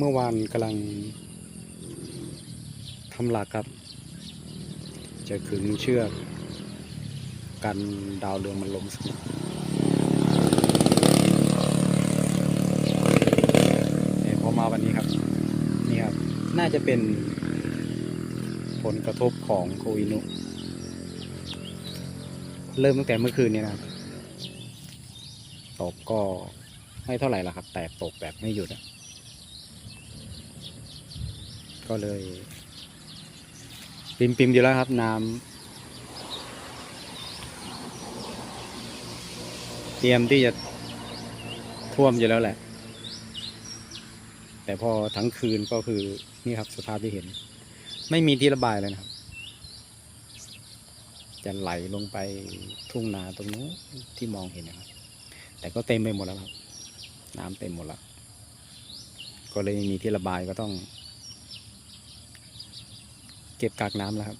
เมื่อวานกำลังทำหลักครับ จะขึงเชือกกันดาวเรืองมันล้มสักหน่อยพอมาวันนี้ครับนี่ครับ น่าจะเป็นผลกระทบของโควิดนุ เริ่มตั้งแต่เมื่อคืนนี้นะครับ ตกก็ไม่เท่าไหร่ละครับ แต่ตกแบบไม่หยุดอะ ก็เลย ปิมปิมๆอยู่แล้วครับ น้ำเตรียมที่จะท่วมอยู่แล้วแหละ แต่พอทั้งคืนก็คือนี่ครับสภาพที่เห็น ไม่มีที่ระบายเลยนะครับ จะไหลลงไปทุ่งนาตรงนู้นที่มองเห็นนะครับ แต่ก็เต็มไปหมดแล้วครับ น้ำเต็มหมดแล้วก็เลยไม่มีที่ระบายก็ต้อง เก็บกากน้ำแล้วครับ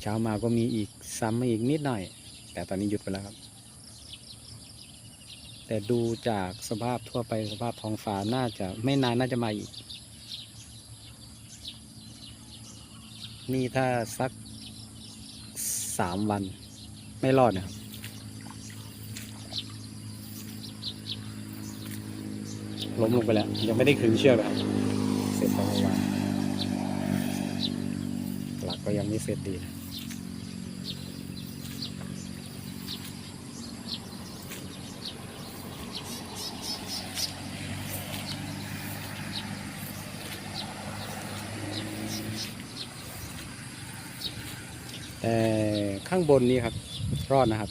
เช้ามาก็มีอีกซ้ำมาอีกนิดหน่อย แต่ตอนนี้หยุดไปแล้วครับ แต่ดูจากสภาพทั่วไปสภาพท้องฟ้าน่าจะไม่นานน่าจะมาอีก นี่ถ้าสักสามวันไม่รอดนะครับล้มลงไปแล้ว ยังไม่ได้ขึงเชือกเลยครับ เสร็จตอนเมื่อวานหลักก็ยังไม่เสร็จดีนะแต่ข้างบนนี้ครับ รอดนะครับ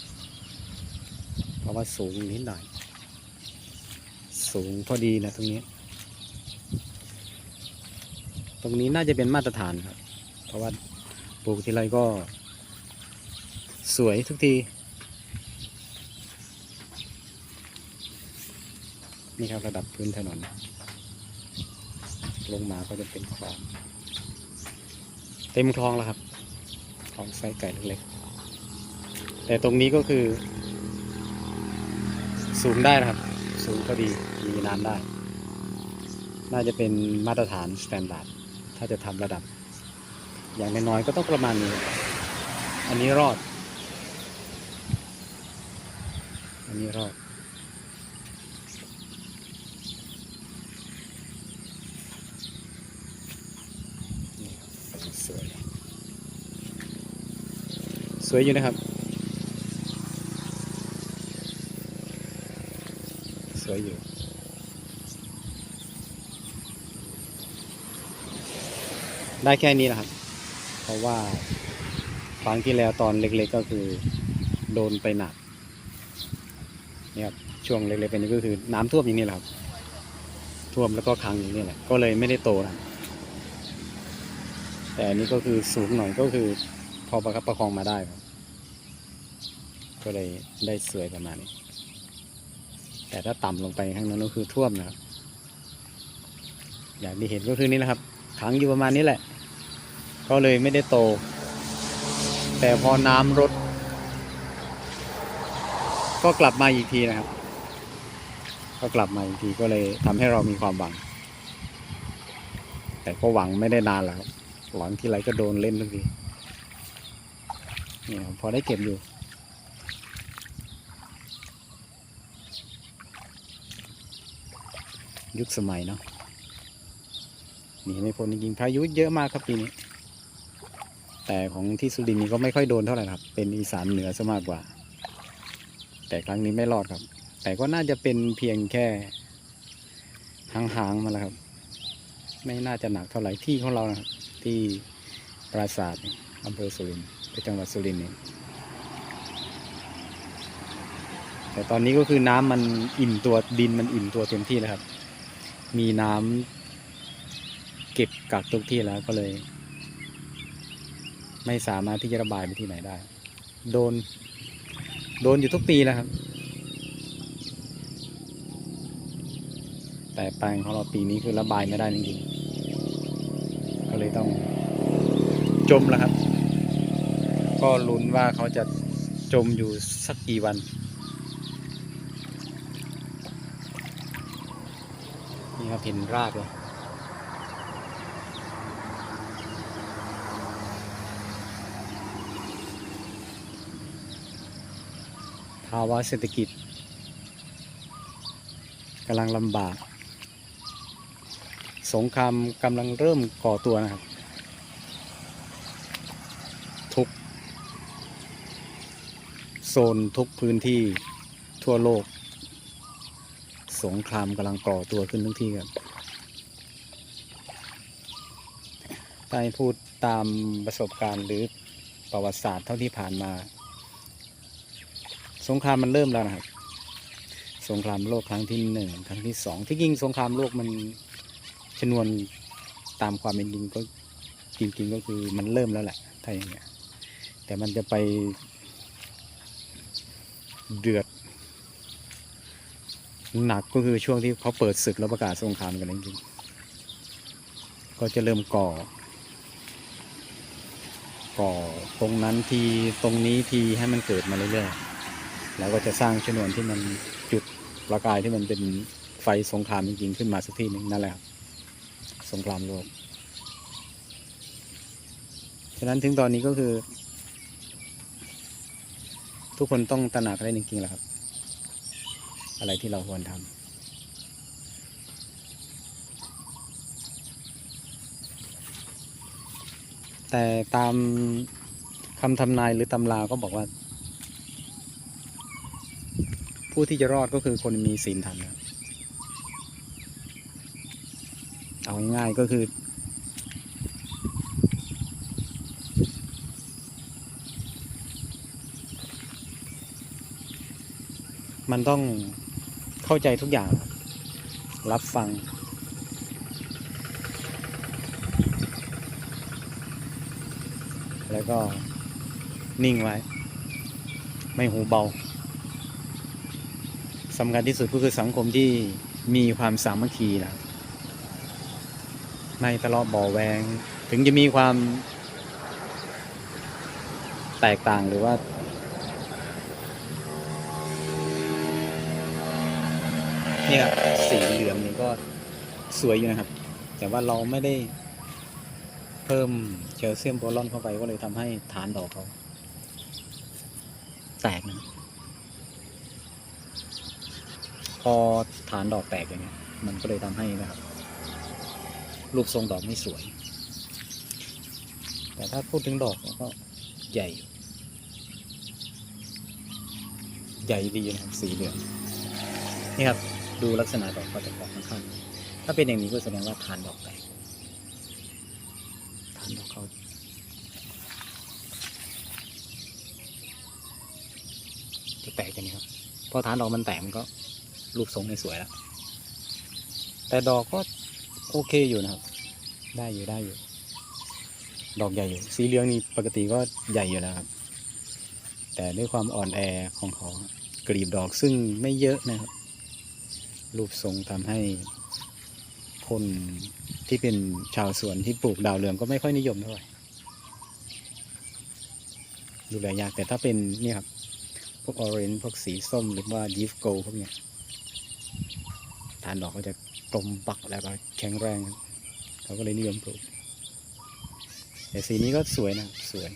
เพราะว่าสูงนิดหน่อย สูงพอดีนะตรงนี้ รงนี้น่าจะเป็นมาตรฐานครับ เพราะว่าปลูกทีไรก็ สวยทุกที นี่ครับระดับพื้นถนน ลงมาก็จะเป็นคลอง เต็มคลองแล้วครับคลองไส้ไก่เล็กๆแต่ตรงนี้ก็คือ สูงได้นะครับ สูงพอดีมีน้ำได้น่าจะเป็นมาตรฐานสแตนดาร์ด ถ้าจะทำระดับ อย่างน้อยๆก็ต้องประมาณนี้ อันนี้รอด อันนี้รอด สวย สวยอยู่นะครับ สวยอยู่ ได้แค่นี้นะครับ เพราะว่าครั้งที่แล้วตอนเล็กๆก็คือโดนไปหนักนี่ครับช่วงเล็กๆไปนี้ก็คือน้ำท่วมอย่างนี้แหละครับท่วมแล้วก็ขังอย่างนี้แหละก็เลยไม่ได้โตนะแต่อันนี้ก็คือสูงหน่อยก็คือพอประคับประคองมาได้ครับ ก็เลยได้สวยประมาณนี้ แต่ถ้าต่ำลงไปข้างนั้นก็คือท่วมนะครับ อย่างที่เห็นก็คือนี่นะครับขังอยู่ประมาณนี้แหละ ก็เลยไม่ได้โต แต่พอน้ำลดก็กลับมาอีกทีนะครับ ก็กลับมาอีกทีก็เลยทำให้เรามีความหวัง แต่ก็หวังไม่ได้นานแล้วหวังที่ไรก็โดนเล่นทุกทีนี่พอได้เก็บอยู่ยุคสมัยเนาะหนีไม่พ้นจริงๆพายุเยอะมากครับปีนี้ แต่ของที่สุรินทร์นี่ก็ไม่ค่อยโดนเท่าไหร่ครับ เป็นอีสานเหนือซะมากกว่า แต่ครั้งนี้ไม่รอดครับ แต่ก็น่าจะเป็นเพียงแค่ห่างๆมาแล้วครับ ไม่น่าจะหนักเท่าไหร่ที่ของเรานะครับ ที่ปราสาทอำเภอสุรินทร์จังหวัดสุรินทร์นี่แต่ตอนนี้ก็คือน้ำมันอิ่มตัวดินมันอิ่มตัวเต็มที่แล้วครับ มีน้ำเก็บกักทุกที่แล้วก็เลย ไม่สามารถที่จะระบายไปที่ไหนได้ โดน โดนอยู่ทุกปีแล้วครับ แต่แปลงของเราปีนี้คือระบายไม่ได้จริงๆก็เลยต้องจมแล้วครับ ก็ลุ้นว่าเขาจะจมอยู่สักกี่วันนี่ครับเห็นรากเลย ภาวะเศรษฐกิจกำลังลำบาก สงครามกำลังเริ่มก่อตัวนะครับ ทุก โซนทุกพื้นที่ทั่วโลก สงครามกำลังก่อตัวขึ้นทุกที่ครับถ้าให้พูดตามประสบการณ์หรือประวัติศาสตร์เท่าที่ผ่านมา สงครามมันเริ่มแล้วนะครับ สงครามโลกครั้งที่หนึ่งครั้งที่สองที่จริงสงครามโลกมันชนวนตามความเป็นจริงก็จริง ๆ ก็คือมันเริ่มแล้วแหละถ้าอย่างเงี้ยแต่มันจะไปเดือดหนักก็คือช่วงที่เขาเปิดศึกแล้วประกาศสงครามกันจริงๆก็จะเริ่มก่อ ก่อตรงนั้นทีตรงนี้ทีให้มันเกิดมาเรื่อยๆ แล้วก็จะสร้างชนวนที่มันจุดประกายที่มันเป็นไฟสงครามจริงๆขึ้นมาสักทีหนึ่งนั่นแหละครับสงครามโลกฉะนั้นถึงตอนนี้ก็คือ ทุกคนต้องตระหนักได้จริงๆแหละครับ อะไรที่เราควรทำแต่ตามคำทำนายหรือตำราก็บอกว่า ผู้ที่จะรอดก็คือคนมีศีลธรรมนะเอาง่ายๆก็คือ มันต้องเข้าใจทุกอย่าง รับฟัง แล้วก็นิ่งไว้ ไม่หูเบา สำคัญที่สุดก็คือสังคมที่มีความสามัคคีนะไม่ทะเลาะเบาะแวง ถึงจะมีความ แตกต่างหรือว่า เนี่ยสีเหลืองนี่ก็สวยอยู่นะครับ แต่ว่าเราไม่ได้เพิ่มแคลเซียมโบรอนเข้าไปก็เลยทำให้ฐานดอกเขา แตกนะครับพ อฐานดอกแตกอย่างเงี้ย มันก็เลยทำให้นะครับ รูปทรงดอกไม่สวย แต่ถ้าพูดถึงดอกก็ใหญ่ ใหญ่ดีนะครับสีเหลืองนี่ครับดูลักษณะดอกก็จะออกค่อนข้างถ้าเป็นอย่างนี้ก็แสดงว่าฐานดอกแตกฐานดอกเขาจะแตกอย่างนี้ครับพอฐานดอกมันแตกมันก็ รูปทรงไม่สวยแล้ว แต่ดอกก็โอเคอยู่นะครับ ได้อยู่ได้อยู่ ดอกใหญ่อยู่ สีเหลืองนี่ปกติก็ใหญ่อยู่แล้วครับ แต่ด้วยความอ่อนแอของเขากรีบดอกซึ่งไม่เยอะนะครับ รูปทรงทำให้คนที่เป็นชาวสวนที่ปลูกดาวเรืองก็ไม่ค่อยนิยมเท่าไหร่ดูแลยากแต่ถ้าเป็นนี่ครับ พวกออเรนจ์พวกสีส้มหรือว่ายีฟโกพวกเนี้ย ฐานดอกก็จะกลมปักแล้วก็แข็งแรง เขาก็เลยนิยมปลูก แต่สีนี้ก็สวยนะสวย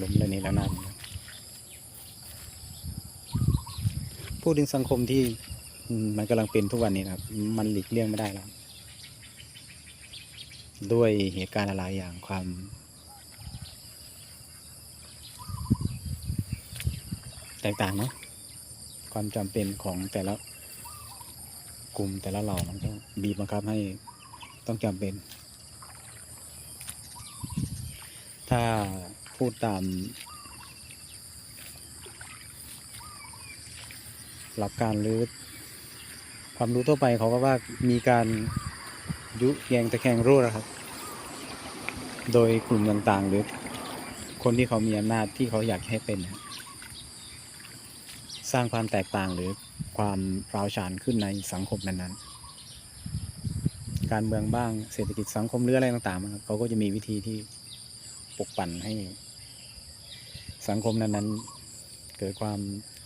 ล้มเลยนี่แล้วนั่นพูดถึงสังคมที่มันกำลังเป็นทุกวันนี้นะครับ มันหลีกเลี่ยงไม่ได้แล้ว ด้วยเหตุการณ์อะไรอย่างความ แตกต่างเนาะความจำเป็นของแต่ละกลุ่มแต่ละเหล่ามันก็บีบบังคับให้ต้องจำเป็น ถ้าพูดตาม หลักการหรือความรู้ทั่วไปเขาก็ว่ามีการยุแยงตะแคงรั่วนะครับ โดยกลุ่มต่างๆ หรือคนที่เขามีอำนาจที่เขาอยากให้เป็นนะ สร้างความแตกต่างหรือความร้าวฉานขึ้นในสังคมนั้นๆ การเมืองบ้างเศรษฐกิจสังคมหรืออะไรต่างๆเขาก็จะมีวิธีที่ปลุกปั่นให้สังคมนั้นๆ เกิดความ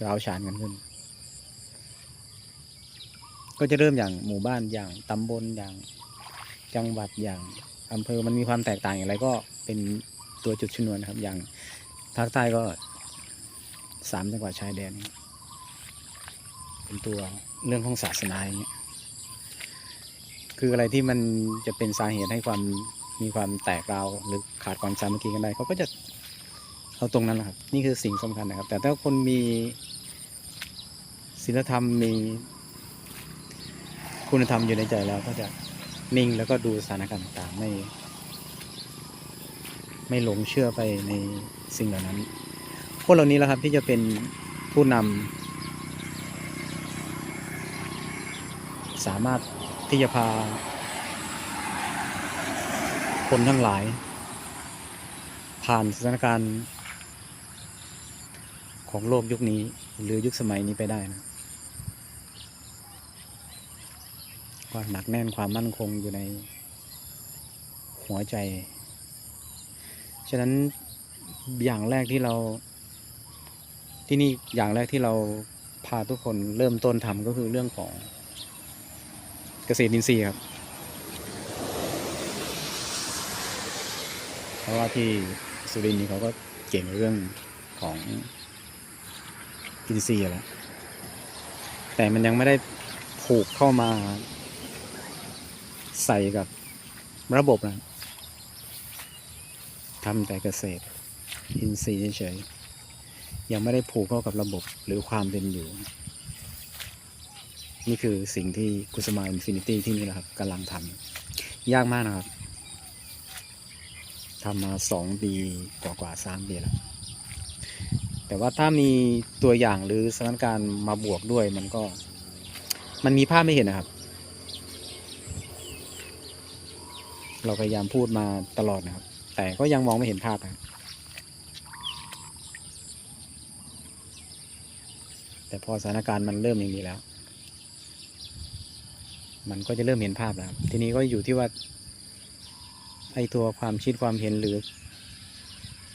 ร้าวฉานกันขึ้น ก็จะเริ่มอย่างหมู่บ้านอย่างตำบลอย่างจังหวัดอย่างอำเภอมันมีความแตกต่างอย่างไรก็เป็นตัวจุดชนวนนะครับ อย่างภาคใต้ก็สามจังหวัดชายแดน เป็นตัวเรื่องของศาสนาอย่างเงี้ยคืออะไรที่มันจะเป็นสาเหตุให้ความมีความแตกเราหรือขาดความสามัคคีกันได้เขาก็จะเอาตรงนั้นแหละครับ นี่คือสิ่งสำคัญนะครับ แต่ถ้าคนมีศีลธรรมมีคุณธรรมอยู่ในใจแล้วก็จะนิ่งแล้วก็ดูสถานการณ์ต่างๆไม่ ไม่หลงเชื่อไปในสิ่งเหล่านั้น พวกเหล่านี้แหละครับที่จะเป็นผู้นำ สามารถที่จะพา คนทั้งหลาย ผ่านสถานการณ์ของโลกยุคนี้ หรือยุคสมัยนี้ไปได้นะความหนักแน่นความมั่นคงอยู่ในหัวใจ ฉะนั้นอย่างแรกที่เรา ที่นี่อย่างแรกที่เราพาทุกคนเริ่มต้นทำก็คือเรื่องของ เกษตรอินทรีย์ครับ เพราะว่าที่สุรินทร์นี่เขาก็เก่งเรื่องของอินทรีย์อยู่แล้วแต่มันยังไม่ได้ผูกเข้ามาใส่กับระบบนะทำแต่เกษตร อินทรีย์เฉยๆยังไม่ได้ผูกเข้ากับระบบหรือความเป็นอยู่ นี่คือสิ่งที่กุสมาอินฟินิตี้ที่นี่แหละครับกำลังทำยากมากนะครับทำมาสองปีกว่ากว่าๆสามปีแล้วแต่ว่าถ้ามีตัวอย่างหรือสถานการณ์มาบวกด้วยมันก็มันมีภาพไม่เห็นนะครับ เราพยายามพูดมาตลอดนะครับ แต่ก็ยังมองไม่เห็นภาพนะแต่พอสถานการณ์มันเริ่มอย่างนี้แล้ว มันก็จะเริ่มเห็นภาพแล้วครับทีนี้ก็อยู่ที่ว่าไอตัวความคิดความเห็นหรือ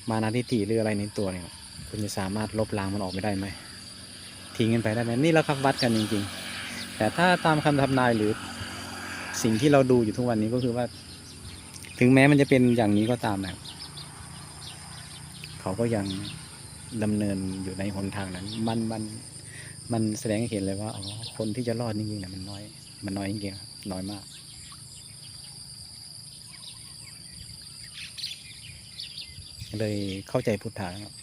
มานาทิฏฐิหรืออะไรในตัวเนี่ยคุณจะสามารถลบล้างมันออกไปได้ไหมทิ้งกันไปได้ไหมนี่เราครับวัดกันจริง ๆ แต่ถ้าตามคำทำนายหรือสิ่งที่เราดูอยู่ทุกวันนี้ก็คือว่า ถึงแม้มันจะเป็นอย่างนี้ก็ตามนะเขาก็ยังดำเนินอยู่ในหนทางนั้น มันมันมันแสดงให้เห็นเลยว่าอ๋อคนที่จะรอดจริงๆเนี่ยมันน้อย มันน้อยจริงๆน้อยมาก เลยเข้าใจพุทธะครับ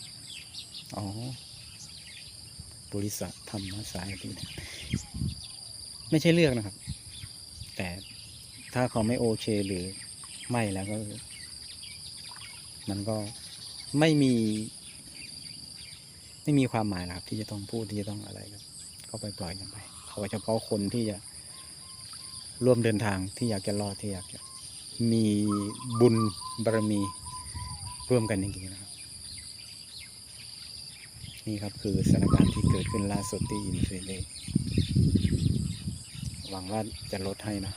อ๋อบริษัทธรรมสายที่ไม่ใช่เลือกนะครับ แต่ถ้าเขาไม่โอเคหรือไม่แล้วก็ มันก็ไม่มี ไม่มีความหมายนะครับ ที่จะต้องพูดที่จะต้องอะไรครับก็ไปปล่อยกันไป เขาเฉพาะคนที่จะ ร่วมเดินทางที่อยากจะรอดที่อยากจะมีบุญบารมีร่วมกันจริงๆนะครับ นี่ครับคือสถานการณ์ที่เกิดขึ้นล่าสุดที่อินฟินิตี้หวังว่าจะลดให้นะ